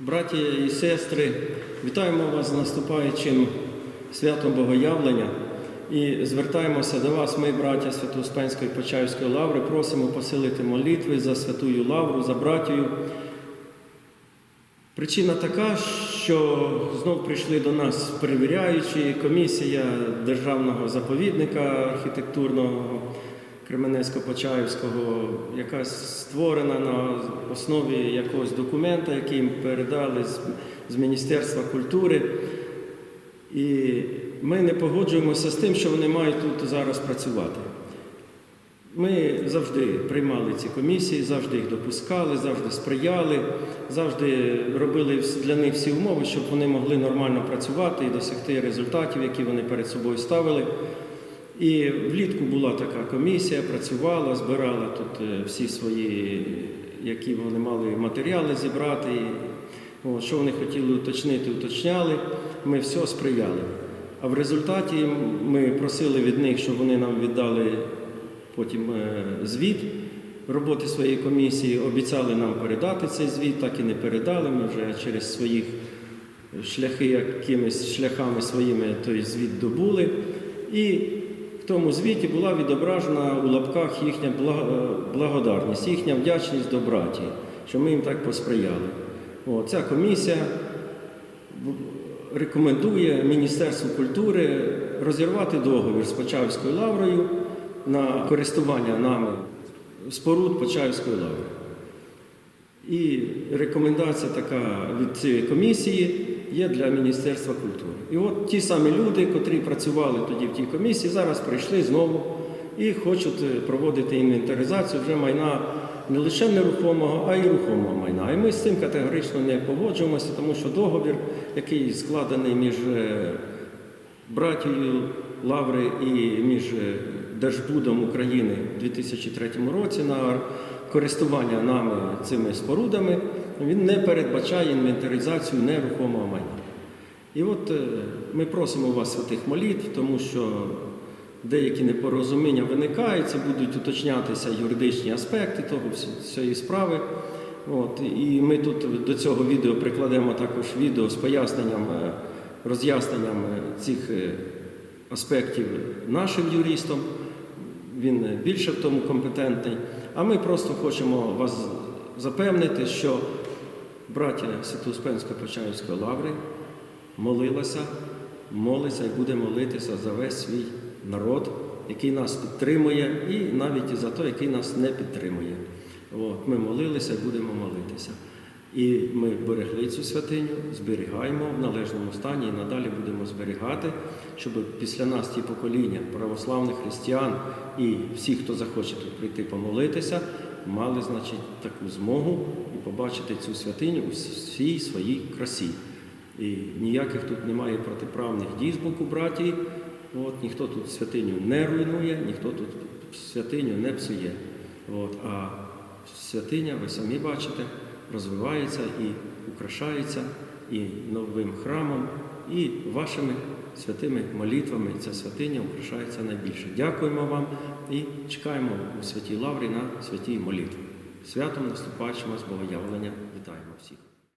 Браті і сестри, вітаємо вас з наступаючим святом Богоявлення. І звертаємося до вас, ми, браття Свято-Успенської Почаївської лаври, просимо посилити молитви за святую лавру, за братію. Причина така, що знов прийшли до нас перевіряючі комісія Державного заповідника архітектурного Кременецько-Почаївського, яка створена на основі якогось документа, який їм передали з, з Міністерства культури. І ми не погоджуємося з тим, що вони мають тут зараз працювати. Ми завжди приймали ці комісії, завжди їх допускали, завжди сприяли, завжди робили для них всі умови, щоб вони могли нормально працювати і досягти результатів, які вони перед собою ставили. І влітку була така комісія, працювала, збирала тут е, всі свої, які вони мали матеріали зібрати. От, що вони хотіли уточнити, уточняли. Ми все сприяли. А в результаті ми просили від них, щоб вони нам віддали потім е, звіт роботи своєї комісії. Обіцяли нам передати цей звіт, так і не передали. Ми вже через своїх шляхи, якимись шляхами своїми той звіт добули. І тому звіті була відображена у лапках їхня е, благодарність, їхня вдячність до братії, що ми їм так посприяли. О, ця комісія рекомендує Міністерству культури розірвати договір з Почаївською лаврою на користування нами споруд Почаївської лаври. І рекомендація така від цієї комісії є для Міністерства культури. І от ті самі люди, котрі працювали тоді в тій комісії, зараз прийшли знову і хочуть е, проводити інвентаризацію вже майна не лише нерухомого, а й рухомого майна. І ми з цим категорично не погоджуємося, тому що договір, який складений між е, братією Лаври і між е, Держбудом України у 2003 році на користування нами цими спорудами, він не передбачає інвентаризацію нерухомого майна. І от е, ми просимо вас святих молитв, тому що деякі непорозуміння виникають, це будуть уточнятися юридичні аспекти того цієї справи. От, і ми тут до цього відео прикладемо також відео з поясненням, е, роз'ясненням е, цих аспектів нашим юристам. Він більше в тому компетентний. А ми просто хочемо вас запевнити, що браття Свято-Успенської Почаївської лаври молилася, молиться і буде молитися за весь свій народ, який нас підтримує, і навіть і за той, який нас не підтримує. От, ми молилися і будемо молитися. І ми берегли цю святиню, зберігаємо в належному стані і надалі будемо зберігати, щоб після нас ті покоління православних християн і всі, хто захоче тут прийти помолитися, мали, значить, таку змогу і побачити цю святиню у всій своїй красі. І ніяких тут немає протиправних дій з боку братії. От, ніхто тут святиню не руйнує, ніхто тут святиню не псує. От, а святиня, ви самі бачите, розвивається і украшається і новим храмом, і вашими святими молитвами ця святиня украшається найбільше. Дякуємо вам і чекаємо у святій лаврі на святій молитві. Святом наступаючим з Богоявлення.